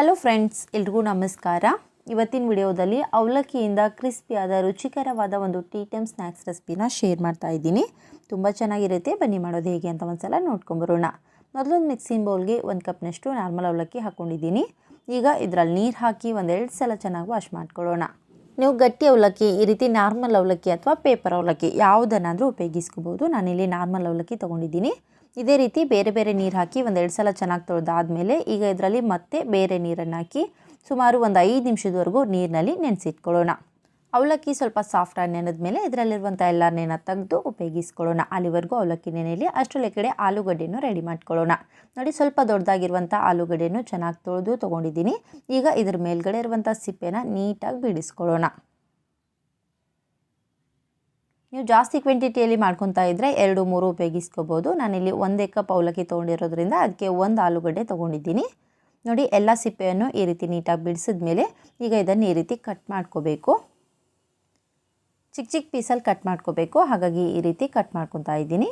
Hello friends ಎಲ್ರಿಗೂ ನಮಸ್ಕಾರ. ಇವತ್ತಿನ ವಿಡಿಯೋದಲ್ಲಿ ಅವಲಕ್ಕಿಯಿಂದ ಕ್ರಿಸ್ಪಿಯಾದ ರುಚಿಕರವಾದ ಒಂದು ಟೀ ಟೈಮ್ ಸ್ನ್ಯಾಕ್ಸ್ ರೆಸಿಪಿನ ಶೇರ್ ಮಾಡ್ತಾ ಇದ್ದೀನಿ. ತುಂಬ ಚೆನ್ನಾಗಿರುತ್ತೆ. ಬನ್ನಿ ಮಾಡೋದು ಹೇಗೆ ಅಂತ ಒಂದ್ಸಲ ನೋಡ್ಕೊಂಬರೋಣ ಮೊದಲೊಂದು ಮಿಕ್ಸಿಂಗ್ ಬೌಲ್ಗೆ ಒಂದು ಕಪ್ನಷ್ಟು ನಾರ್ಮಲ್ ಅವಲಕ್ಕಿ ಹಾಕ್ಕೊಂಡಿದ್ದೀನಿ ಈಗ ಇದರಲ್ಲಿ ನೀರು ಹಾಕಿ ಒಂದೆರಡು ಸಲ ಚೆನ್ನಾಗಿ ವಾಶ್ ಮಾಡ್ಕೊಳ್ಳೋಣ. ನೀವು ಗಟ್ಟಿ ಅವಲಕ್ಕಿ, ಈ ರೀತಿ ನಾರ್ಮಲ್ ಅವಲಕ್ಕಿ ಅಥವಾ ಪೇಪರ್ ಅವಲಕ್ಕಿ ಯಾವುದನ್ನಾದರೂ ಉಪಯೋಗಿಸ್ಕೋಬೋದು. ನಾನಿಲ್ಲಿ ನಾರ್ಮಲ್ ಅವಲಕ್ಕಿ ತೊಗೊಂಡಿದ್ದೀನಿ. ಇದೇ ರೀತಿ ಬೇರೆ ಬೇರೆ ನೀರು ಹಾಕಿ ಒಂದೆರಡು ಸಲ ಚೆನ್ನಾಗಿ ತೊಳೆದಾದ್ಮೇಲೆ ಈಗ ಇದರಲ್ಲಿ ಮತ್ತೆ ಬೇರೆ ನೀರನ್ನು ಹಾಕಿ ಸುಮಾರು ಒಂದು ಐದು ನಿಮಿಷದವರೆಗೂ ನೀರಿನಲ್ಲಿ ನೆನೆಸಿಟ್ಕೊಳ್ಳೋಣ. ಅವಲಕ್ಕಿ ಸ್ವಲ್ಪ ಸಾಫ್ಟ್ ಆಗಿ ನೆನೆದ್ಮೇಲೆ ಇದರಲ್ಲಿರುವಂಥ ಎಲ್ಲ ನೆನ ತೆಗೆದು ಉಪಯೋಗಿಸ್ಕೊಳ್ಳೋಣ. ಅಲ್ಲಿವರೆಗೂ ಅವಲಕ್ಕಿ ನೆನೆಯಲ್ಲಿ ಅಷ್ಟರಲ್ಲಿ ಕಡೆ ಆಲೂಗಡ್ಡೆಯನ್ನು ರೆಡಿ ಮಾಡ್ಕೊಳ್ಳೋಣ. ನೋಡಿ ಸ್ವಲ್ಪ ದೊಡ್ಡದಾಗಿರುವಂಥ ಆಲೂಗಡ್ಡೆಯನ್ನು ಚೆನ್ನಾಗಿ ತೊಳೆದು ತೊಗೊಂಡಿದ್ದೀನಿ. ಈಗ ಇದ್ರ ಮೇಲ್ಗಡೆ ಇರುವಂಥ ಸಿಪ್ಪೆನ ನೀಟಾಗಿ ಬಿಡಿಸ್ಕೊಳ್ಳೋಣ. ನೀವು ಜಾಸ್ತಿ ಕ್ವಾಂಟಿಟಿಯಲ್ಲಿ ಮಾಡ್ಕೊತಾ ಇದ್ದರೆ ಎರಡು, ಮೂರು ಉಪಯೋಗಿಸ್ಕೋಬೋದು. ನಾನಿಲ್ಲಿ ಒಂದೇ ಕಪ್ ಅವಲಕ್ಕಿ ತೊಗೊಂಡಿರೋದ್ರಿಂದ ಅದಕ್ಕೆ ಒಂದು ಆಲೂಗಡ್ಡೆ ತೊಗೊಂಡಿದ್ದೀನಿ. ನೋಡಿ, ಎಲ್ಲ ಸಿಪ್ಪೆಯನ್ನು ಈ ರೀತಿ ನೀಟಾಗಿ ಬಿಡಿಸಿದ ಮೇಲೆ ಈಗ ಇದನ್ನು ಈ ರೀತಿ ಕಟ್ ಮಾಡ್ಕೋಬೇಕು. ಚಿಕ್ಕ ಚಿಕ್ಕ ಪೀಸಲ್ಲಿ ಕಟ್ ಮಾಡ್ಕೋಬೇಕು. ಹಾಗಾಗಿ ಈ ರೀತಿ ಕಟ್ ಮಾಡ್ಕೊತಾ ಇದ್ದೀನಿ.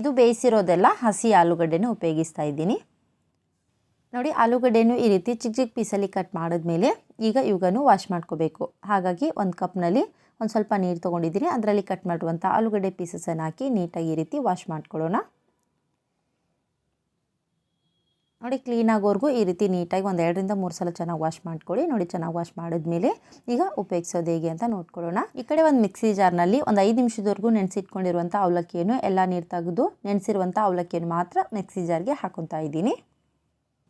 ಇದು ಬೇಯಿಸಿರೋದೆಲ್ಲ ಹಸಿ ಆಲೂಗಡ್ಡೆನ ಉಪಯೋಗಿಸ್ತಾ ಇದ್ದೀನಿ. ನೋಡಿ, ಆಲೂಗಡ್ಡೆನೂ ಈ ರೀತಿ ಚಿಕ್ಕ ಚಿಕ್ಕ ಪೀಸಲ್ಲಿ ಕಟ್ ಮಾಡಿದ್ಮೇಲೆ ಈಗ ಇವುಗನ್ನು ವಾಶ್ ಮಾಡ್ಕೋಬೇಕು. ಹಾಗಾಗಿ ಒಂದು ಕಪ್ನಲ್ಲಿ ಒಂದು ಸ್ವಲ್ಪ ನೀರು ತೊಗೊಂಡಿದ್ದೀನಿ ಅದರಲ್ಲಿ ಕಟ್ ಮಾಡುವಂಥ ಆಲೂಗಡ್ಡೆ ಪೀಸಸನ್ನು ಹಾಕಿ ನೀಟಾಗಿ ಈ ರೀತಿ ವಾಶ್ ಮಾಡ್ಕೊಳ್ಳೋಣ. ನೋಡಿ ಕ್ಲೀನಾಗೋರ್ಗೂ ಈ ರೀತಿ ನೀಟಾಗಿ ಒಂದು ಎರಡರಿಂದ ಮೂರು ಸಲ ಚೆನ್ನಾಗಿ ವಾಶ್ ಮಾಡ್ಕೊಳ್ಳಿ. ನೋಡಿ, ಚೆನ್ನಾಗಿ ವಾಶ್ ಮಾಡಿದ್ಮೇಲೆ ಈಗ ಉಪಯೋಗಿಸೋದು ಹೇಗೆ ಅಂತ ನೋಡ್ಕೊಳ್ಳೋಣ. ಈ ಕಡೆ ಒಂದು ಮಿಕ್ಸಿ ಜಾರ್ನಲ್ಲಿ ಒಂದು ಐದು ನಿಮಿಷದವರೆಗೂ ನೆನೆಸಿಟ್ಕೊಂಡಿರುವಂಥ ಅವಲಕ್ಕಿಯನ್ನು, ಎಲ್ಲ ನೀರು ತೆಗೆದು ನೆನೆಸಿರುವಂಥ ಅವಲಕ್ಕಿಯನ್ನು ಮಾತ್ರ ಮಿಕ್ಸಿ ಜಾರ್ಗೆ ಹಾಕೊತಾ ಇದ್ದೀನಿ.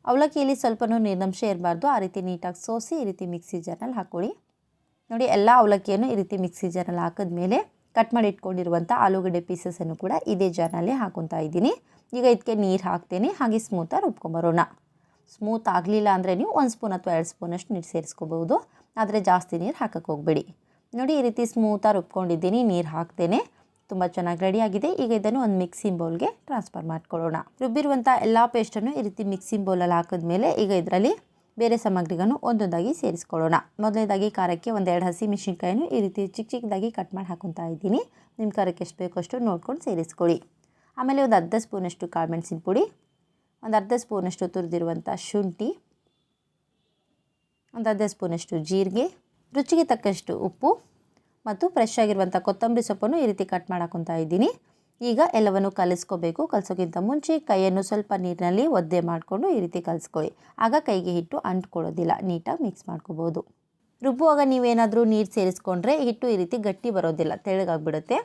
ಅವಲಕ್ಕಿಯಲ್ಲಿ ಸ್ವಲ್ಪನೂ ನೀರಿನಂಶ ಇರಬಾರ್ದು. ಆ ರೀತಿ ನೀಟಾಗಿ ಸೋಸಿ ಈ ರೀತಿ ಮಿಕ್ಸಿ ಜಾರ್ನಲ್ಲಿ ಹಾಕ್ಕೊಳ್ಳಿ ನೋಡಿ, ಎಲ್ಲ ಅವಲಕ್ಕಿಯನ್ನು ಈ ರೀತಿ ಮಿಕ್ಸಿ ಜಾರಲ್ಲಿ ಹಾಕಿದ್ಮೇಲೆ ಕಟ್ ಮಾಡಿ ಇಟ್ಕೊಂಡಿರುವಂಥ ಆಲೂಗಡ್ಡೆ ಪೀಸಸನ್ನು ಕೂಡ ಇದೇ ಜಾರ್ನಲ್ಲಿ ಹಾಕೊತಾ ಇದ್ದೀನಿ. ಈಗ ಇದಕ್ಕೆ ನೀರು ಹಾಕ್ತೇನೆ. ಹಾಗೆ ಸ್ಮೂತಾಗಿ ರುಬ್ಕೊಂಬರೋಣ ಸ್ಮೂತ್ ಆಗಲಿಲ್ಲ ಅಂದರೆ ನೀವು ಒಂದು ಸ್ಪೂನ್ ಅಥವಾ ಎರಡು ಸ್ಪೂನಷ್ಟು ನೀರು ಸೇರಿಸ್ಕೋಬಹುದು. ಆದರೆ ಜಾಸ್ತಿ ನೀರು ಹಾಕಕ್ಕೆ ಹೋಗಬೇಡಿ. ನೋಡಿ, ಈ ರೀತಿ ಸ್ಮೂತಾಗಿ ರುಬ್ಕೊಂಡಿದ್ದೀನಿ. ನೀರು ಹಾಕ್ತೇನೆ. ತುಂಬ ಚೆನ್ನಾಗಿ ರೆಡಿಯಾಗಿದೆ ಈಗ ಇದನ್ನು ಒಂದು ಮಿಕ್ಸಿಂಗ್ ಬೌಲ್ಗೆ ಟ್ರಾನ್ಸ್ಫರ್ ಮಾಡ್ಕೊಳ್ಳೋಣ. ರುಬ್ಬಿರುವಂಥ ಎಲ್ಲ ಪೇಸ್ಟನ್ನು ಈ ರೀತಿ ಮಿಕ್ಸಿಂಗ್ ಬೌಲಲ್ಲಿ ಹಾಕಿದ್ಮೇಲೆ ಈಗ ಇದರಲ್ಲಿ ಬೇರೆ ಸಾಮಗ್ರಿಗಳನ್ನು ಒಂದೊಂದಾಗಿ ಸೇರಿಸ್ಕೊಳ್ಳೋಣ. ಮೊದಲನೇದಾಗಿ ಖಾರಕ್ಕೆ ಒಂದೆರಡು ಹಸಿ ಮೆಣಸಿನ್ಕಾಯನ್ನು ಈ ರೀತಿ ಚಿಕ್ಕ ಚಿಕ್ಕದಾಗಿ ಕಟ್ ಮಾಡಿ ಹಾಕೊತಾ ಇದ್ದೀನಿ. ನಿಮ್ಮ ಖಾರಕ್ಕೆ ಎಷ್ಟು ಬೇಕೋ ಅಷ್ಟು ನೋಡ್ಕೊಂಡು ಸೇರಿಸ್ಕೊಳ್ಳಿ. ಆಮೇಲೆ ಒಂದು ಅರ್ಧ ಸ್ಪೂನಷ್ಟು ಕಾಳು ಮೆಣಸಿನ ಪುಡಿ, ಒಂದು ಅರ್ಧ ಸ್ಪೂನಷ್ಟು ತುರಿದಿರುವಂಥ ಶುಂಠಿ, ಒಂದು ಅರ್ಧ ಸ್ಪೂನಷ್ಟು ಜೀರಿಗೆ, ರುಚಿಗೆ ತಕ್ಕಷ್ಟು ಉಪ್ಪು ಮತ್ತು ಫ್ರೆಶ್ ಆಗಿರುವಂಥ ಕೊತ್ತಂಬರಿ ಸೊಪ್ಪನ್ನು ಈ ರೀತಿ ಕಟ್ ಮಾಡಾಕೊತಾ ಇದ್ದೀನಿ. ಈಗ ಎಲ್ಲವನ್ನು ಕಲಿಸ್ಕೋಬೇಕು. ಕಲಿಸೋಕ್ಕಿಂತ ಮುಂಚೆ ಕೈಯನ್ನು ಸ್ವಲ್ಪ ನೀರಿನಲ್ಲಿ ಒದ್ದೆ ಮಾಡಿಕೊಂಡು ಈ ರೀತಿ ಕಲಿಸ್ಕೊಳ್ಳಿ. ಆಗ ಕೈಗೆ ಹಿಟ್ಟು ಅಂಟ್ಕೊಳ್ಳೋದಿಲ್ಲ. ನೀಟಾಗಿ ಮಿಕ್ಸ್ ಮಾಡ್ಕೋಬೋದು. ರುಬ್ಬುವಾಗ ನೀವೇನಾದರೂ ನೀರು ಸೇರಿಸ್ಕೊಂಡ್ರೆ ಹಿಟ್ಟು ಈ ರೀತಿ ಗಟ್ಟಿ ಬರೋದಿಲ್ಲ. ತೆಳ್ಳಗಾಗ್ಬಿಡುತ್ತೆ.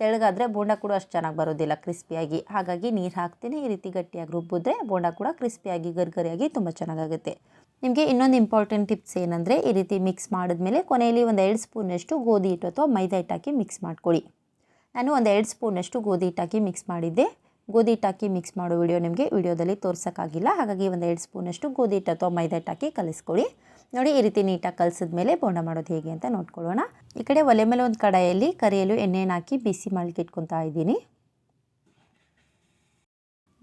ತೆಳ್ಳಗಾದರೆ ಬೋಂಡ ಕೂಡ ಅಷ್ಟು ಚೆನ್ನಾಗಿ ಬರೋದಿಲ್ಲ ಕ್ರಿಸ್ಪಿಯಾಗಿ. ಹಾಗಾಗಿ ನೀರು ಹಾಕ್ತೀನಿ. ಈ ರೀತಿ ಗಟ್ಟಿಯಾಗಿ ರುಬ್ಬಿದ್ರೆ ಬೋಂಡ ಕೂಡ ಕ್ರಿಸ್ಪಿಯಾಗಿ, ಗರ್ಗರಿಯಾಗಿ ತುಂಬ ಚೆನ್ನಾಗಾಗುತ್ತೆ. ನಿಮಗೆ ಇನ್ನೊಂದು ಇಂಪಾರ್ಟೆಂಟ್ ಟಿಪ್ಸ್ ಏನಂದರೆ ಈ ರೀತಿ ಮಿಕ್ಸ್ ಮಾಡಿದ್ಮೇಲೆ ಕೊನೆಯಲ್ಲಿ ಒಂದು ಎರಡು ಸ್ಪೂನಷ್ಟು ಗೋಧಿ ಹಿಟ್ಟು ಅಥವಾ ಮೈದಾ ಹಿಟ್ಟು ಹಾಕಿ ಮಿಕ್ಸ್ ಮಾಡ್ಕೊಳ್ಳಿ. ನಾನು ಒಂದು ಎರಡು ಸ್ಪೂನಷ್ಟು ಗೋಧಿ ಹಿಟ್ಟು ಹಾಕಿ ಮಿಕ್ಸ್ ಮಾಡಿದ್ದೆ. ಗೋಧಿ ಹಿಟ್ಟು ಹಾಕಿ ಮಿಕ್ಸ್ ಮಾಡೋ ವಿಡಿಯೋ ನಿಮಗೆ ವಿಡಿಯೋದಲ್ಲಿ ತೋರ್ಸೋಕ್ಕಾಗಿಲ್ಲ. ಹಾಗಾಗಿ ಒಂದು ಎರಡು ಸ್ಪೂನಷ್ಟು ಗೋಧಿ ಹಿಟ್ಟು ಅಥವಾ ಮೈದಾ ಹಿಟ್ಟು ಹಾಕಿ ಕಲಿಸ್ಕೊಳ್ಳಿ. ನೋಡಿ ಈ ರೀತಿ ನೀಟಾಗಿ ಕಲಿಸಿದ್ಮೇಲೆ ಬೋಂಡ ಮಾಡೋದು ಹೇಗೆ ಅಂತ ನೋಡ್ಕೊಳ್ಳೋಣ. ಈ ಕಡೆ ಒಲೆ ಮೇಲೆ ಒಂದು ಕಡಾಯಲ್ಲಿ ಕರಿಯಲು ಎಣ್ಣೆಯನ್ನು ಹಾಕಿ ಬಿಸಿ ಮಾಡಲಿಕ್ಕೆ ಇಟ್ಕೊತಾ ಇದ್ದೀನಿ.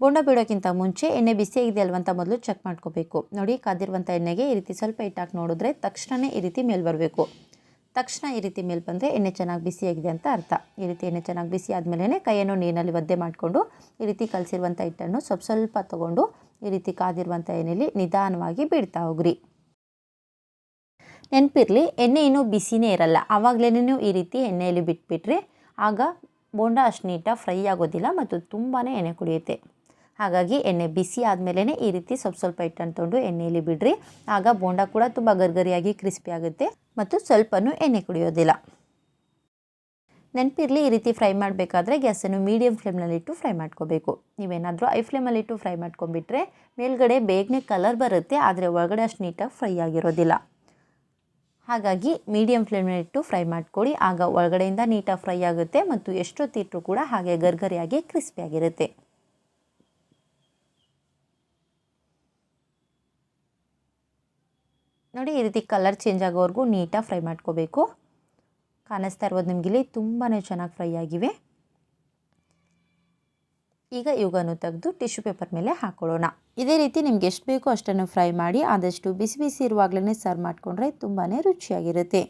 ಬೋಂಡ ಬಿಡೋಕ್ಕಿಂತ ಮುಂಚೆ ಎಣ್ಣೆ ಬಿಸಿಯಾಗಿದೆ ಅಲ್ವಂತ ಮೊದಲು ಚೆಕ್ ಮಾಡ್ಕೋಬೇಕು. ನೋಡಿ ಕಾದಿರುವಂಥ ಎಣ್ಣೆಗೆ ಈ ರೀತಿ ಸ್ವಲ್ಪ ಇಟ್ಟಾಕಿ ನೋಡಿದ್ರೆ ತಕ್ಷಣವೇ ಈ ರೀತಿ ಮೇಲೆ ಬರಬೇಕು. ತಕ್ಷಣ ಈ ರೀತಿ ಮೇಲೆ ಬಂದರೆ ಎಣ್ಣೆ ಚೆನ್ನಾಗಿ ಬಿಸಿಯಾಗಿದೆ ಅಂತ ಅರ್ಥ. ಈ ರೀತಿ ಎಣ್ಣೆ ಚೆನ್ನಾಗಿ ಬಿಸಿ ಆದಮೇಲೆ ಕೈಯನ್ನು ನೀರಿನಲ್ಲಿ ಒದ್ದೆ ಮಾಡಿಕೊಂಡು ಈ ರೀತಿ ಕಲಸಿರುವಂಥ ಹಿಟ್ಟನ್ನು ಸ್ವಲ್ಪ ಸ್ವಲ್ಪ ತೊಗೊಂಡು ಈ ರೀತಿ ಕಾದಿರುವಂಥ ಎಣ್ಣೆಯಲ್ಲಿ ನಿಧಾನವಾಗಿ ಬಿಡ್ತಾ ಹೋಗ್ರಿ. ನೆನಪಿರಲಿ, ಎಣ್ಣೆ ಇನ್ನೂ ಬಿಸಿನೇ ಇರಲ್ಲ. ಆವಾಗಲೇ ಈ ರೀತಿ ಎಣ್ಣೆಯಲ್ಲಿ ಬಿಟ್ಬಿಟ್ರೆ ಆಗ ಬೋಂಡ ಅಷ್ಟು ನೀಟಾಗಿ ಫ್ರೈ ಆಗೋದಿಲ್ಲ ಮತ್ತು ತುಂಬಾ ಎಣ್ಣೆ ಕುಡಿಯುತ್ತೆ. ಹಾಗಾಗಿ ಎಣ್ಣೆ ಬಿಸಿ ಆದಮೇಲೆ ಈ ರೀತಿ ಸ್ವಲ್ಪ ಸ್ವಲ್ಪ ಹಿಟ್ಟನ್ನು ತೊಗೊಂಡು ಎಣ್ಣೆಯಲ್ಲಿ ಬಿಡ್ರಿ. ಆಗ ಬೋಂಡ ಕೂಡ ತುಂಬ ಗರ್ಗರಿಯಾಗಿ ಕ್ರಿಸ್ಪಿ ಆಗುತ್ತೆ ಮತ್ತು ಸ್ವಲ್ಪನೂ ಎಣ್ಣೆ ಕುಡಿಯೋದಿಲ್ಲ. ನೆನಪಿರಲಿ ಈ ರೀತಿ ಫ್ರೈ ಮಾಡಬೇಕಾದ್ರೆ ಗ್ಯಾಸನ್ನು ಮೀಡಿಯಮ್ ಫ್ಲೇಮ್ನಲ್ಲಿಟ್ಟು ಫ್ರೈ ಮಾಡ್ಕೋಬೇಕು. ನೀವೇನಾದರೂ ಐ ಫ್ಲೇಮಲ್ಲಿಟ್ಟು ಫ್ರೈ ಮಾಡ್ಕೊಂಬಿಟ್ರೆ ಮೇಲ್ಗಡೆ ಬೇಗನೆ ಕಲರ್ ಬರುತ್ತೆ, ಆದರೆ ಒಳಗಡೆ ಅಷ್ಟು ನೀಟಾಗಿ ಫ್ರೈ ಆಗಿರೋದಿಲ್ಲ. ಹಾಗಾಗಿ ಮೀಡಿಯಂ ಫ್ಲೇಮ್ನಲ್ಲಿಟ್ಟು ಫ್ರೈ ಮಾಡ್ಕೊಳ್ಳಿ. ಆಗ ಒಳಗಡೆಯಿಂದ ನೀಟಾಗಿ ಫ್ರೈ ಆಗುತ್ತೆ ಮತ್ತು ಎಷ್ಟೊತ್ತಿಟ್ಟರು ಕೂಡ ಹಾಗೆ ಗರ್ಗರಿಯಾಗಿ ಕ್ರಿಸ್ಪಿಯಾಗಿರುತ್ತೆ ನೋಡಿ, ಈ ರೀತಿ ಕಲರ್ ಚೇಂಜ್ ಆಗೋವರೆಗೂ ನೀಟಾಗಿ ಫ್ರೈ ಮಾಡ್ಕೋಬೇಕು. ಕಾಣಿಸ್ತಾ ಇರ್ಬೋದು ನಿಮಗಿಲ್ಲಿ ತುಂಬಾ ಚೆನ್ನಾಗಿ ಫ್ರೈ ಆಗಿವೆ. ಈಗ ಇವುಗಳನ್ನು ತೆಗೆದು ಟಿಶ್ಯೂ ಪೇಪರ್ ಮೇಲೆ ಹಾಕ್ಕೊಳ್ಳೋಣ ಇದೇ ರೀತಿ ನಿಮ್ಗೆ ಎಷ್ಟು ಬೇಕೋ ಅಷ್ಟನ್ನು ಫ್ರೈ ಮಾಡಿ, ಆದಷ್ಟು ಬಿಸಿ ಬಿಸಿ ಇರುವಾಗಲೇ ಸರ್ವ್ ಮಾಡಿಕೊಂಡ್ರೆ ತುಂಬಾ ರುಚಿಯಾಗಿರುತ್ತೆ.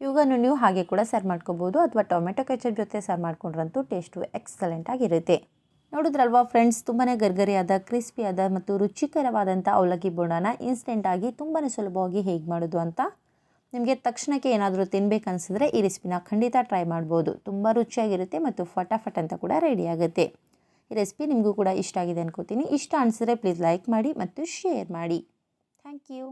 ಇವುಗಳನ್ನು ನೀವು ಹಾಗೆ ಕೂಡ ಸರ್ವ್ ಮಾಡ್ಕೋಬೋದು, ಅಥವಾ ಟೊಮೆಟೊ ಕೆಚಪ್ ಜೊತೆ ಸರ್ವ್ ಮಾಡ್ಕೊಂಡ್ರಂತೂ ಟೇಸ್ಟು ಎಕ್ಸಲೆಂಟ್ ಆಗಿರುತ್ತೆ. ನೋಡಿದ್ರಲ್ವಾ ಫ್ರೆಂಡ್ಸ್ ತುಂಬಾ ಗರ್ಗರಿಯಾದ ಕ್ರಿಸ್ಪಿಯಾದ ಮತ್ತು ರುಚಿಕರವಾದಂಥ ಅವಲಕ್ಕಿ ಬೋಂಡನ ಇನ್ಸ್ಟೆಂಟಾಗಿ ತುಂಬಾ ಸುಲಭವಾಗಿ ಹೇಗೆ ಮಾಡೋದು ಅಂತ ನಿಮಗೆ ತಕ್ಷಣಕ್ಕೆ ಏನಾದರೂ ತಿನ್ನಬೇಕನ್ಸಿದ್ರೆ ಈ ರೆಸಿಪಿನ ಖಂಡಿತ ಟ್ರೈ ಮಾಡ್ಬೋದು. ತುಂಬ ರುಚಿಯಾಗಿರುತ್ತೆ ಮತ್ತು ಫಟಾಫಟ್ ಅಂತ ಕೂಡ ರೆಡಿ ಆಗುತ್ತೆ. ಈ ರೆಸಿಪಿ ನಿಮಗೂ ಕೂಡ ಇಷ್ಟ ಆಗಿದೆ ಅನ್ಕೋತೀನಿ. ಇಷ್ಟ ಅನಿಸಿದ್ರೆ ಪ್ಲೀಸ್ ಲೈಕ್ ಮಾಡಿ ಮತ್ತು ಶೇರ್ ಮಾಡಿ. Thank you